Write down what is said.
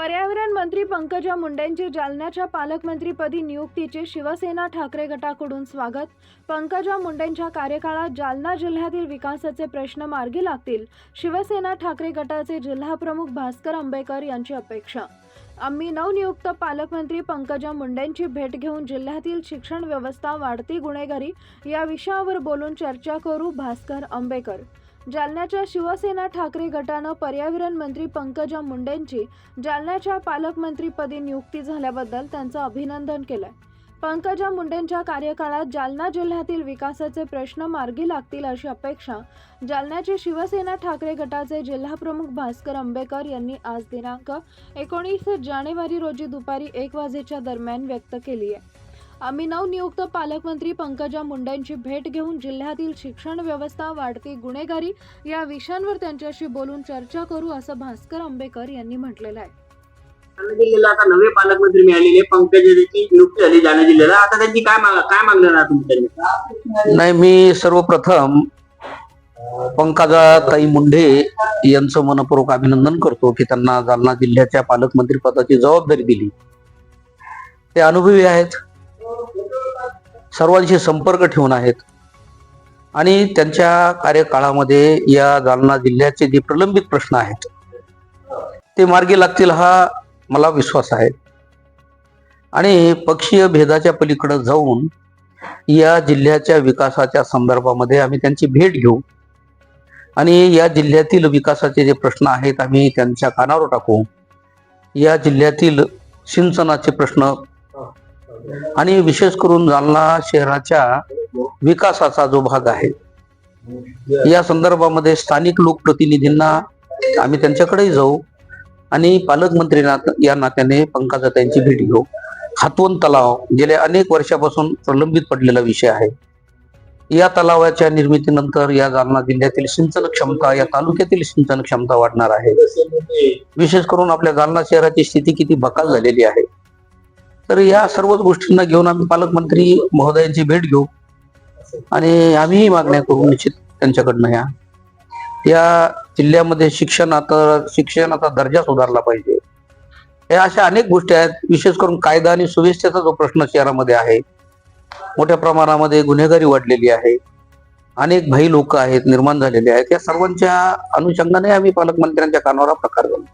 पर्यावरण मंत्री पंकजा मुंडेंची जालन्याच्या पालकमंत्रीपदी नियुक्तीचे शिवसेना ठाकरे गटाकडून स्वागत. पंकजा मुंडेंच्या कार्यकाळात जालना जिल्ह्यातील विकासाचे प्रश्न मार्गी लागतील. शिवसेना ठाकरे गटाचे जिल्हाप्रमुख भास्कर आंबेकर यांची अपेक्षा. आम्ही नवनियुक्त पालकमंत्री पंकजा मुंडेंची भेट घेऊन जिल्ह्यातील शिक्षण व्यवस्था वाढती गुन्हेगारी या विषयावर बोलून चर्चा करू भास्कर आंबेकर. जालन्याच्या शिवसेना ठाकरे गटानं पर्यावरण मंत्री पंकजा मुंडेंची जालन्याच्या पालकमंत्रीपदी नियुक्ती झाल्याबद्दल त्यांचं अभिनंदन केलंय. पंकजा मुंडेंच्या कार्यकाळात जालना जिल्ह्यातील विकासाचे प्रश्न मार्गी लागतील अशी अपेक्षा जालन्याचे शिवसेना ठाकरे गटाचे जिल्हाप्रमुख भास्कर आंबेकर यांनी आज दिनांक एकोणीस जानेवारी रोजी दुपारी एक वाजेच्या दरम्यान व्यक्त केली आहे. आम्ही नवनियुक्त पालकमंत्री पंकजा मुंडेंची भेट घेऊन जिल्ह्यातील शिक्षण व्यवस्था वाढती गुन्हेगारी या विषयांवर त्यांच्याशी बोलून चर्चा करू असं भास्कर आंबेकर यांनी म्हटलेलं आहे. जिल्ह्याला आता नवे पालकमंत्री मिळालेले पंकजाची नियुक्ती झाली जालना जिल्ह्याला. आता त्यांची काय माग काय मागणार नाही मी सर्वप्रथम पंकजाताई मुंढे यांचं मनपूर्वक अभिनंदन करतो की त्यांना जालना जिल्ह्याच्या पालकमंत्री पदाची जबाबदारी दिली. ते अनुभवी आहेत. सर्वांशी संपर्क ठेवून आहेत. आणि त्यांच्या कार्यकाळामध्ये या जालना जिल्ह्याचे जे प्रलंबित प्रश्न आहेत ते मार्गी लागतील हा मला विश्वास आहे. आणि पक्षीय भेदाच्या पलीकडे जाऊन या जिल्ह्याच्या विकासाच्या संदर्भामध्ये आम्ही त्यांची भेट घेऊ. आणि या जिल्ह्यातील विकासाचे जे प्रश्न आहेत आम्ही त्यांच्या कानावर टाकू. या जिल्ह्यातील सिंचनाचे प्रश्न आणि विशेष करून जालना शहराच्या विकासाचा जो भाग आहे या संदर्भामध्ये स्थानिक लोकप्रतिनिधींना आम्ही त्यांच्याकडेही जाऊ आणि पालकमंत्री नात- या नात्याने पंकजा त्यांची भेट घेऊ. हातवन तलाव गेल्या अनेक वर्षापासून प्रलंबित पडलेला विषय आहे. या तलावाच्या निर्मितीनंतर या जालना जिल्ह्यातील सिंचन क्षमता या तालुक्यातील सिंचन क्षमता वाढणार आहे. विशेष करून आपल्या जालना शहराची स्थिती किती बकाल झालेली आहे. तर या सर्वच गोष्टींना घेऊन आम्ही पालकमंत्री महोदयांची भेट घेऊ. आणि आम्हीही मागण्या करू निश्चित त्यांच्याकडनं या. या जिल्ह्यामध्ये शिक्षण आता शिक्षणाचा दर्जा सुधारला पाहिजे. या अशा अनेक गोष्टी आहेत विशेष करून कायदा आणि सुव्यवस्थेचा जो प्रश्न शहरामध्ये आहे मोठ्या प्रमाणामध्ये गुन्हेगारी वाढलेली आहे. अनेक भाई लोक आहेत निर्माण झालेले आहेत. या सर्वांच्या अनुषंगाने आम्ही पालकमंत्र्यांच्या कानावर प्रकार झालो